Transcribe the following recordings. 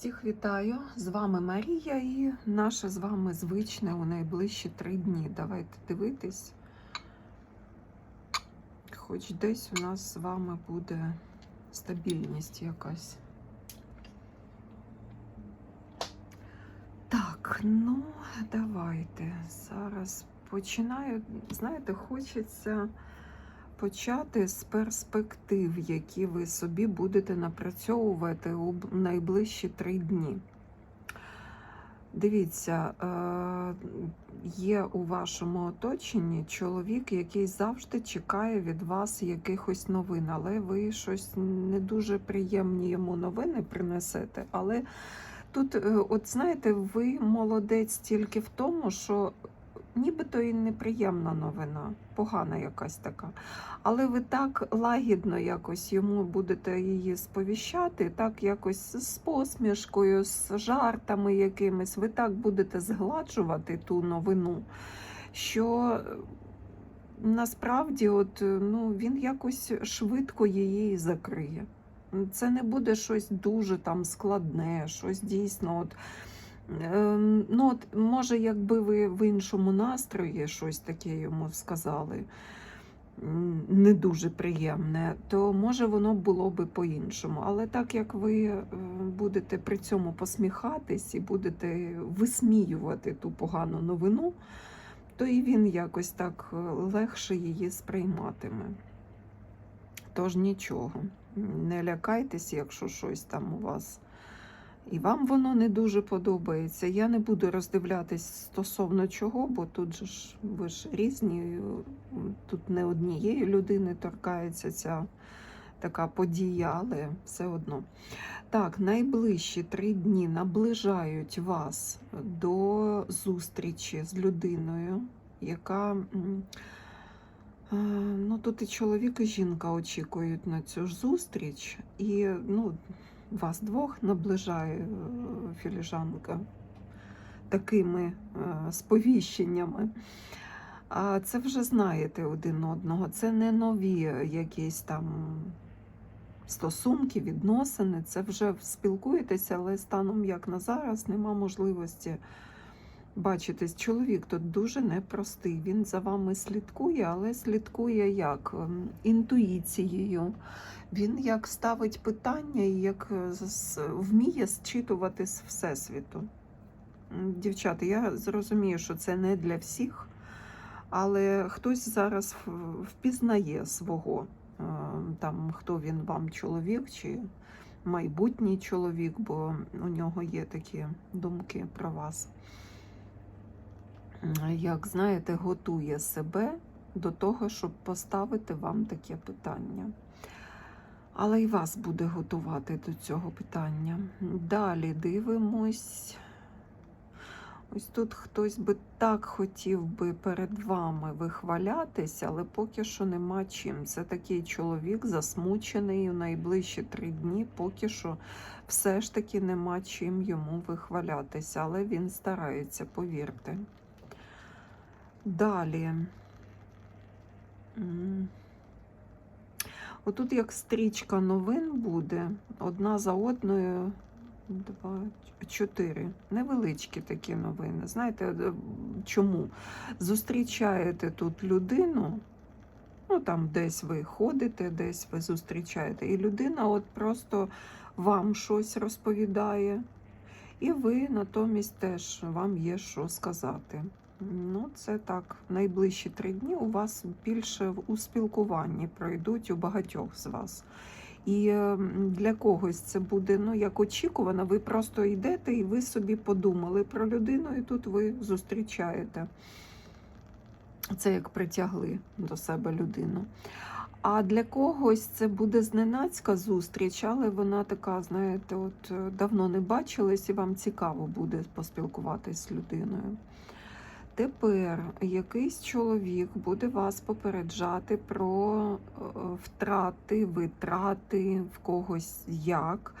Всіх вітаю! З вами Марія і наше з вами звичне у найближчі три дні. Давайте дивитись. Хоч десь у нас з вами буде стабільність якась. Так, ну давайте. Зараз починаю. Знаєте, хочеться почати з перспектив, які ви собі будете напрацьовувати у найближчі три дні. Дивіться, е, є у вашому оточенні чоловік, який завжди чекає від вас якихось новин, але ви щось не дуже приємні йому новини принесете. Але тут, е, от знаєте, ви молодець тільки в тому, що нібито і неприємна новина, погана якась така. Але ви так лагідно якось йому будете її сповіщати, так якось з посмішкою, з жартами якимись. Ви так будете згладжувати ту новину, що насправді от, ну, він якось швидко її закриє. Це не буде щось дуже там складне, щось дійсно. От, Ну, от, може, якби ви в іншому настрої щось таке йому сказали, не дуже приємне, то може воно було би по-іншому. Але так як ви е, будете при цьому посміхатись і будете висміювати ту погану новину, то і він якось так е, легше її сприйматиме. Тож нічого, не лякайтесь, якщо щось там у вас і вам воно не дуже подобається. Я не буду роздивлятись стосовно чого, бо тут же ж ви ж різні, тут не однієї людини торкається ця така подія, але все одно. Так, найближчі три дні наближають вас до зустрічі з людиною, яка. Ну, тут і чоловік, і жінка очікують на цю ж зустріч, і ну, вас двох наближає е, філіжанка такими е, сповіщеннями. А це вже знаєте один одного. Це не нові якісь там стосунки, відносини. Це вже спілкуєтеся, але станом як на зараз нема можливості бачитись. Чоловік тут дуже непростий. Він за вами слідкує, але слідкує як Ем, інтуїцією. Він як ставить питання і як е, вміє зчитувати з Всесвіту. Дівчата, я зрозумію, що це не для всіх, але хтось зараз впізнає свого, е, там, хто він вам чоловік чи майбутній чоловік, бо у нього є такі думки про вас. Як знаєте, готує себе до того, щоб поставити вам таке питання. Але й вас буде готувати до цього питання. Далі дивимось. Ось тут хтось би так хотів би перед вами вихвалятися, але поки що нема чим. Це такий чоловік засмучений у найближчі три дні, поки що все ж таки нема чим йому вихвалятися, але він старається, повірте. Далі. Отут як стрічка новин буде, одна за одною, два, чотири. Невеличкі такі новини. Знаєте, е, чому? Зустрічаєте тут людину, ну там десь ви ходите, десь ви зустрічаєте, і людина от просто вам щось розповідає, і ви натомість теж вам є що сказати. Ну, це так. Найближчі три дні у вас більше у спілкуванні пройдуть у багатьох з вас. І е, для когось це буде ну, як очікувано. Ви просто йдете і ви собі подумали про людину, і тут ви зустрічаєте. Це як притягли до себе людину. А для когось це буде зненацька зустріч, але вона така, знаєте, от е, давно не бачились, і вам цікаво буде поспілкуватись з людиною. Тепер якийсь чоловік буде вас попереджати про е, втрати, витрати в когось як,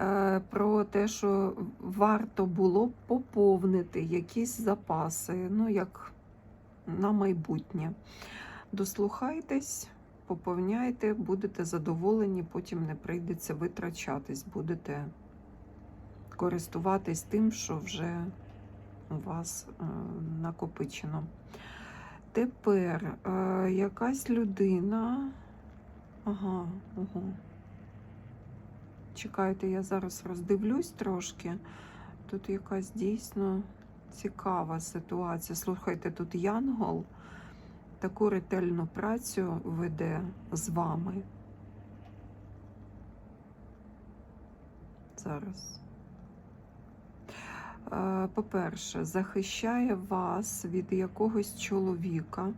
е, про те, що варто було б поповнити якісь запаси, ну як на майбутнє. Дослухайтесь, поповняйте, будете задоволені, потім не прийдеться витрачатись, будете користуватись тим, що вже у вас е, накопичено. Тепер е, якась людина. Ага, ого. Чекайте, я зараз роздивлюсь трошки. Тут якась дійсно цікава ситуація. Слухайте, тут Янгол таку ретельну працю веде з вами. Зараз. Е, По-перше, захищає вас від якогось чоловіка,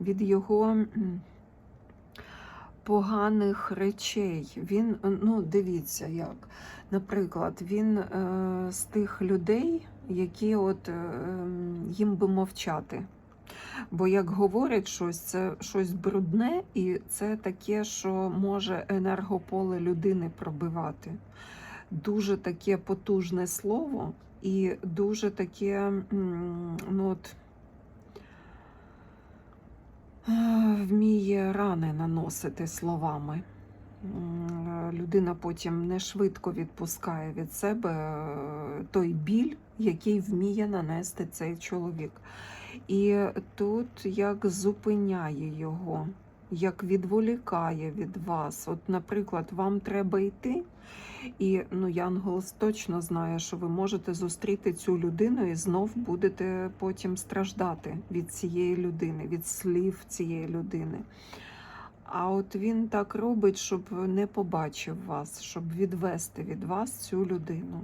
від його поганих речей. Він, ну, дивіться, як. Наприклад, він е, з тих людей, які от е, їм би мовчати. Бо як говорять щось, це щось брудне, і це таке, що може енергополе людини пробивати. Дуже таке потужне слово і дуже таке, ну от, е, вміє рани наносити словами. Людина потім не швидко відпускає від себе е, той біль, який вміє нанести цей чоловік. І тут як зупиняє його, як відволікає від вас. От, наприклад, вам треба йти, і ну, Янгол точно знає, що ви можете зустріти цю людину і знов будете потім страждати від цієї людини, від слів цієї людини. А от він так робить, щоб не побачив вас, щоб відвести від вас цю людину.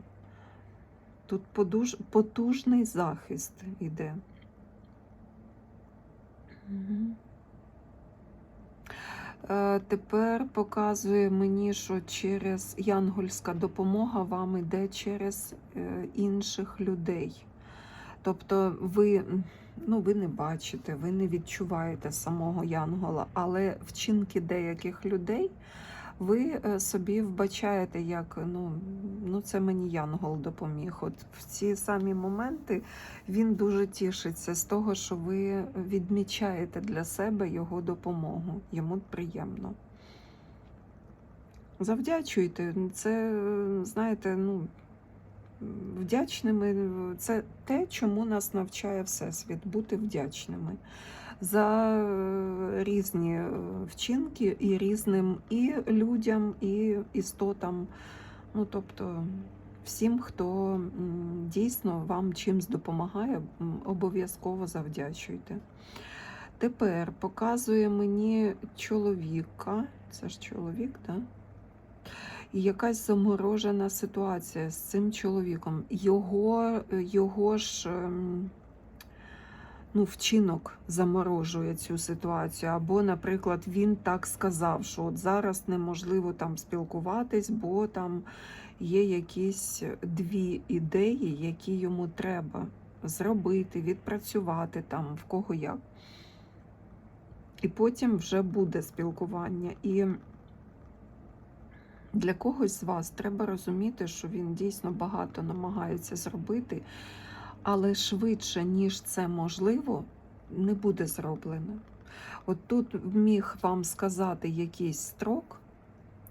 Тут подуж... потужний захист іде. Мгм. Е, Тепер показує мені, що через янгольська допомога вам йде через е, інших людей. Тобто ви, ну, ви не бачите, ви не відчуваєте самого янгола, але вчинки деяких людей ви е, собі вбачаєте, як ну, ну це мені янгол допоміг. От в ці самі моменти він дуже тішиться з того, що ви відмічаєте для себе його допомогу. Йому приємно. Завдячуйте. Це, знаєте, ну, вдячними це те, чому нас навчає Всесвіт, бути вдячними за е, різні е, вчинки і різним і людям, і істотам. Ну, тобто, всім, хто дійсно вам чимсь допомагає, обов'язково завдячуйте. Тепер показує мені чоловіка. Це ж чоловік, так? І якась заморожена ситуація з цим чоловіком. Його, його ж ем, ну, вчинок заморожує цю ситуацію. Або, наприклад, він так сказав, що от зараз неможливо там спілкуватись, бо там є якісь дві ідеї, які йому треба зробити, відпрацювати там в кого як. І потім вже буде спілкування. І для когось з вас треба розуміти, що він дійсно багато намагається зробити, але швидше, ніж це можливо, не буде зроблено. От тут міг вам сказати якийсь строк,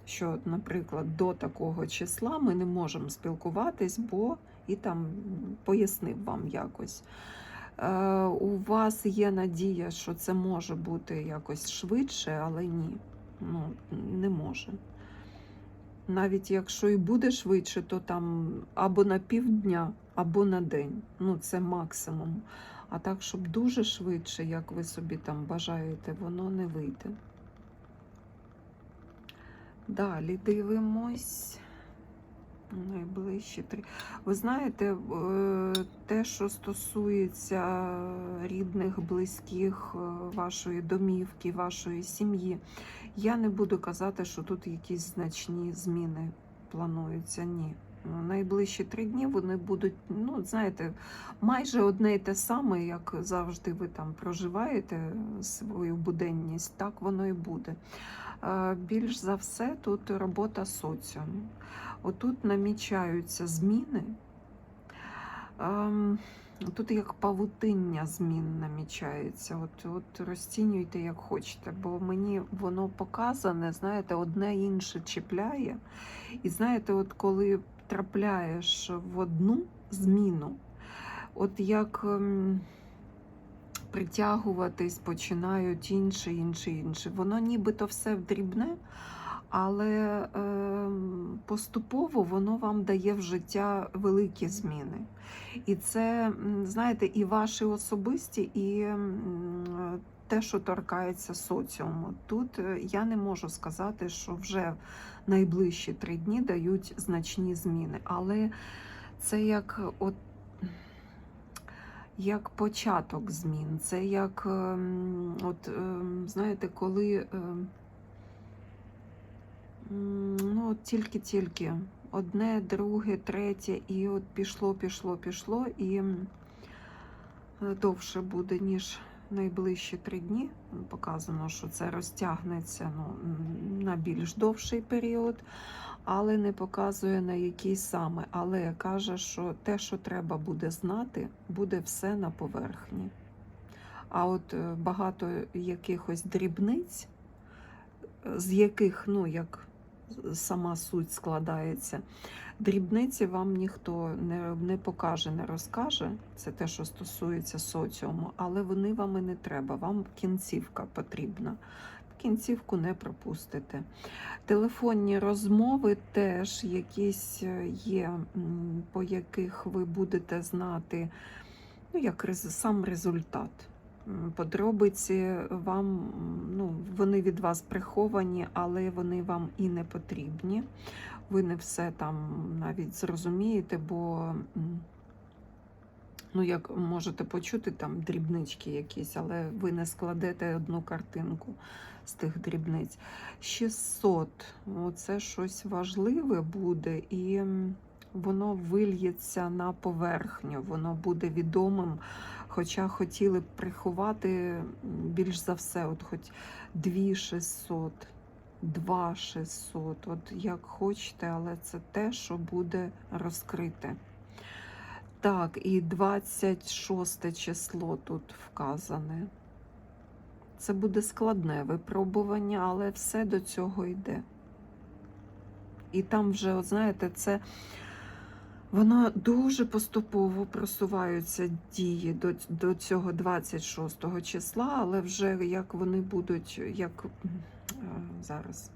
що, наприклад, до такого числа ми не можемо спілкуватись, бо і там пояснив вам якось. Е, у вас є надія, що це може бути якось швидше, але ні, ну, не може. Навіть якщо і буде швидше, то там або на півдня, або на день. Ну, це максимум. А так, щоб дуже швидше, як ви собі там бажаєте, воно не вийде. Далі дивимось. Найближчі три. Ви знаєте, е, те, що стосується рідних, близьких, е, вашої домівки, вашої сім'ї, я не буду казати, що тут якісь значні зміни плануються. Ні. Найближчі три дні вони будуть, ну, знаєте, майже одне і те саме, як завжди ви там проживаєте свою буденність, так воно і буде. Більш за все, тут робота соціуму. Отут намічаються зміни, Ем, Тут як павутиння змін намічається. От, от розцінюйте як хочете, бо мені воно показане, знаєте, одне інше чіпляє. І знаєте, от коли трапляєш в одну зміну, от як ем, притягуватись починають інші, інші, інші. Воно нібито все дрібне, але ем, поступово воно вам дає в життя великі зміни. І це, знаєте, і ваші особисті, і те, що торкається соціуму. Тут е, я не можу сказати, що вже найближчі три дні дають значні зміни. Але це як от. Як початок змін, це як, ем, от, ем, знаєте, коли ем, ну, тільки-тільки одне, друге, третє, і от пішло, пішло, пішло, і е, довше буде, ніж найближчі три дні. Показано, що це розтягнеться ну, на більш довший період, але не показує на який саме. Але каже, що те, що треба буде знати, буде все на поверхні. А от е, багато якихось дрібниць, з яких, ну, як сама суть складається. Дрібниці вам ніхто не, не покаже, не розкаже. Це те, що стосується соціуму, але вони вам і не треба. Вам кінцівка потрібна. Кінцівку не пропустите. Телефонні розмови теж якісь е, є, по яких ви будете знати ну, як сам результат. Подробиці вам, ну, вони від вас приховані, але вони вам і не потрібні. Ви не все там навіть зрозумієте, бо ну, як можете почути там дрібнички якісь, але ви не складете одну картинку з тих дрібниць. 600 оце щось важливе буде, і воно вильється на поверхню, воно буде відомим. Хоча хотіли б приховати більш за все, от хоч 2600, 2600, от як хочете, але це те, що буде розкрите. Так, і 26 число тут вказане. Це буде складне випробування, але все до цього йде. І там вже, от знаєте, це воно дуже поступово просуваються дії до, до цього 26 числа, але вже як вони будуть, як зараз,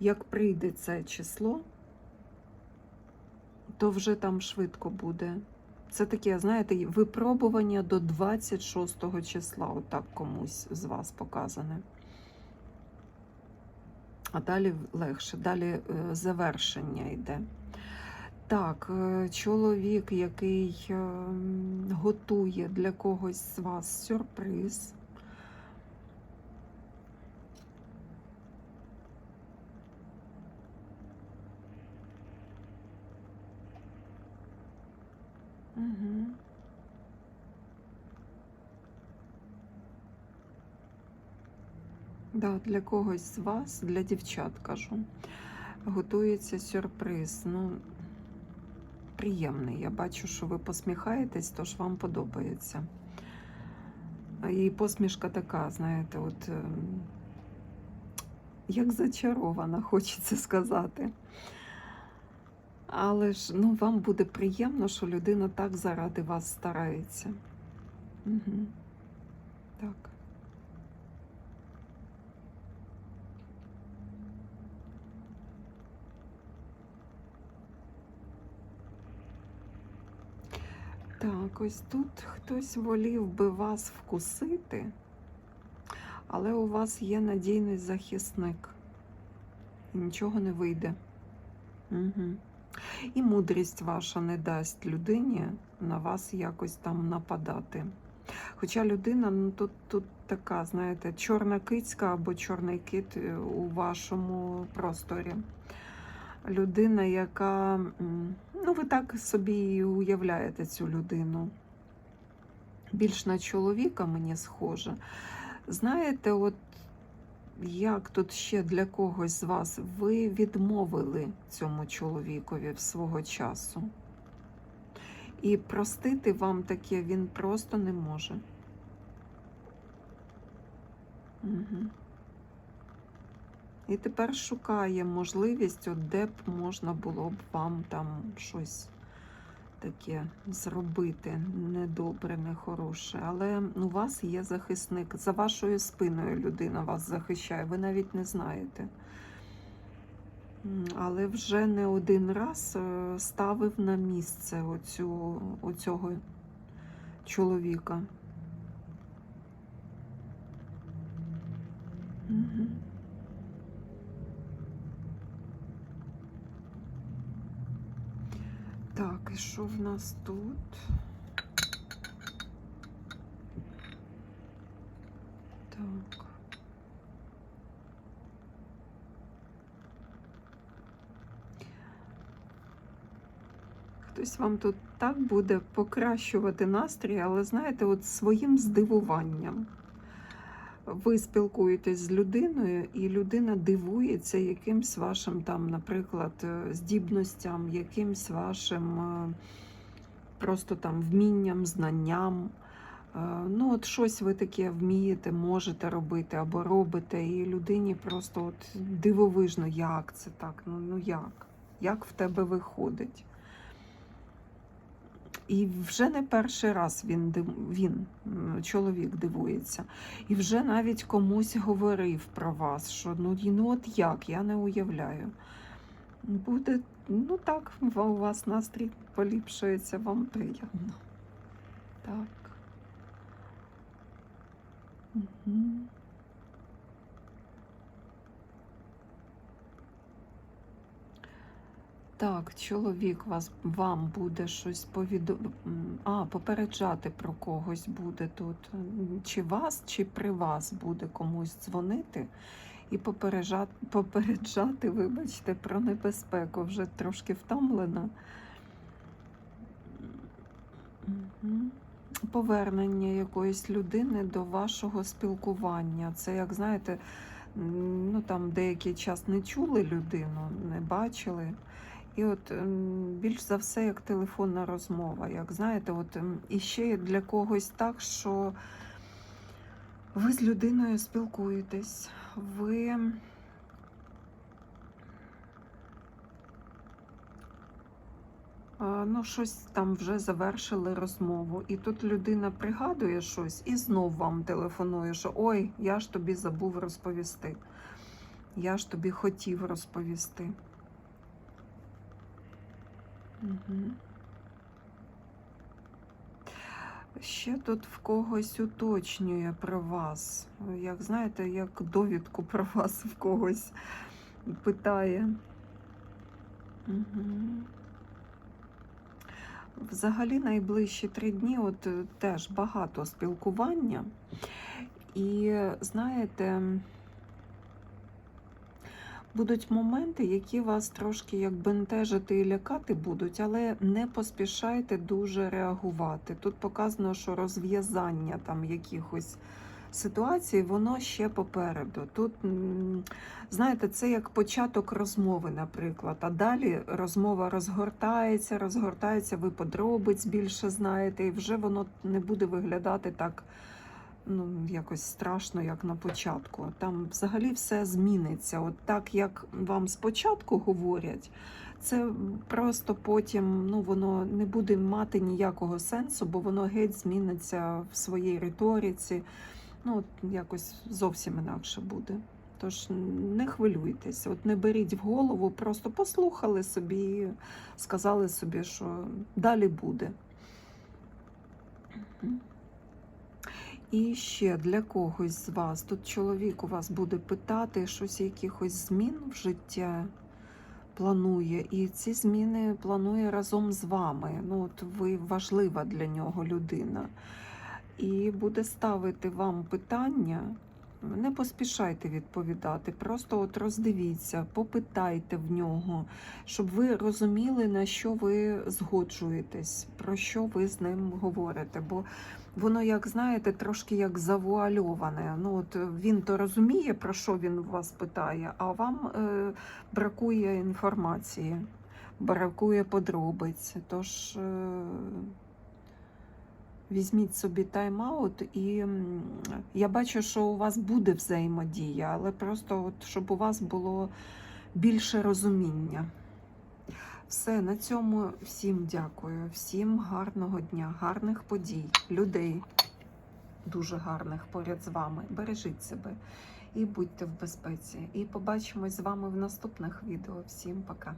як прийде це число, то вже там швидко буде. Це таке, знаєте, випробування до 26 числа, отак комусь з вас показане. А далі легше, далі е, завершення йде. Так, е, чоловік, який е, готує для когось з вас сюрприз. Угу. Да, для когось з вас, для дівчат кажу, готується сюрприз. Ну, приємний. Я бачу, що ви посміхаєтесь, тож вам подобається. І посмішка така, знаєте, от ем, як зачарована, хочеться сказати. Але ж ну, вам буде приємно, що людина так заради вас старається. Угу. Так. Так, ось тут хтось волів би вас вкусити, але у вас є надійний захисник. І нічого не вийде. Угу. І мудрість ваша не дасть людині на вас якось там нападати. Хоча людина ну, тут, тут така, знаєте, чорна кицька або чорний кит е, у вашому просторі. Людина, яка, ну ви так собі і уявляєте цю людину. Більш на чоловіка мені схоже. Знаєте, от як тут ще для когось з вас ви відмовили цьому чоловікові в свого часу? І простити вам таке він просто не може. Угу. І тепер шукає можливість, от де б можна було б вам там щось таке зробити недобре, нехороше. Але у вас є захисник. За вашою спиною людина вас захищає, ви навіть не знаєте. Але вже не один раз е, ставив на місце оцю, оцього чоловіка. Так, і що в нас тут? Так. Хтось вам тут так буде покращувати настрій, але знаєте, от своїм здивуванням. Ви спілкуєтесь з людиною, і людина дивується якимсь вашим там, наприклад, е, здібностям, якимсь вашим е, просто там вмінням, знанням. Е, Ну, от щось ви таке вмієте, можете робити або робите, і людині просто от дивовижно, як це так? Ну, ну як? Як в тебе виходить? І вже не перший раз він він, чоловік дивується. І вже навіть комусь говорив про вас, що ну, ну от як, я не уявляю. Буде, ну так, у вас настрій поліпшується, вам приємно. Так. Угу. Так, чоловік вас вам буде щось повідо... А, попереджати про когось буде тут. Чи вас, чи при вас буде комусь дзвонити і попереджати, попереджати, вибачте, про небезпеку. Вже трошки втомлена. Повернення якоїсь людини до вашого спілкування. Це, як знаєте, ну там деякий час не чули людину, не бачили. І от ем, більш за все, як телефонна розмова. Як знаєте, от ем, і ще для когось так, що ви з людиною спілкуєтесь, ви ну, щось там вже завершили розмову. І тут людина пригадує щось і знов вам телефонує, що ой, я ж тобі забув розповісти. Я ж тобі хотів розповісти. Угу. Ще тут в когось уточнює про вас. Як знаєте, як довідку про вас в когось питає. Угу. Взагалі найближчі три дні от е, теж багато спілкування. І знаєте, будуть моменти, які вас трошки як бентежити і лякати будуть, але не поспішайте дуже реагувати. Тут показано, що розв'язання там якихось ситуацій, воно ще попереду. Тут, знаєте, це як початок розмови, наприклад. А далі розмова розгортається, розгортається, ви подробиць більше знаєте, і вже воно не буде виглядати так ну, якось страшно, як на початку. Там взагалі все зміниться. От так, як вам спочатку говорять, це просто потім ну, воно не буде мати ніякого сенсу, бо воно геть зміниться в своїй риториці. Ну, от якось зовсім інакше буде. Тож не хвилюйтесь, от не беріть в голову, просто послухали собі сказали собі, що далі буде. І ще для когось з вас, тут чоловік у вас буде питати щось, якихось змін в життя планує, і ці зміни планує разом з вами. Ну, от ви важлива для нього людина. І буде ставити вам питання. Не поспішайте відповідати, просто от роздивіться, попитайте в нього, щоб ви розуміли, на що ви згоджуєтесь, про що ви з ним говорите. Бо воно, як знаєте, трошки як завуальоване. Ну от він то розуміє, про що він вас питає, а вам е, бракує інформації. бракує подробиць. Тож е, візьміть собі тайм-аут, і я бачу, що у вас буде взаємодія, але просто от, щоб у вас було більше розуміння. Все, на цьому всім дякую, всім гарного дня, гарних подій, людей дуже гарних поряд з вами. Бережіть себе і будьте в безпеці. І побачимось з вами в наступних відео. Всім пока.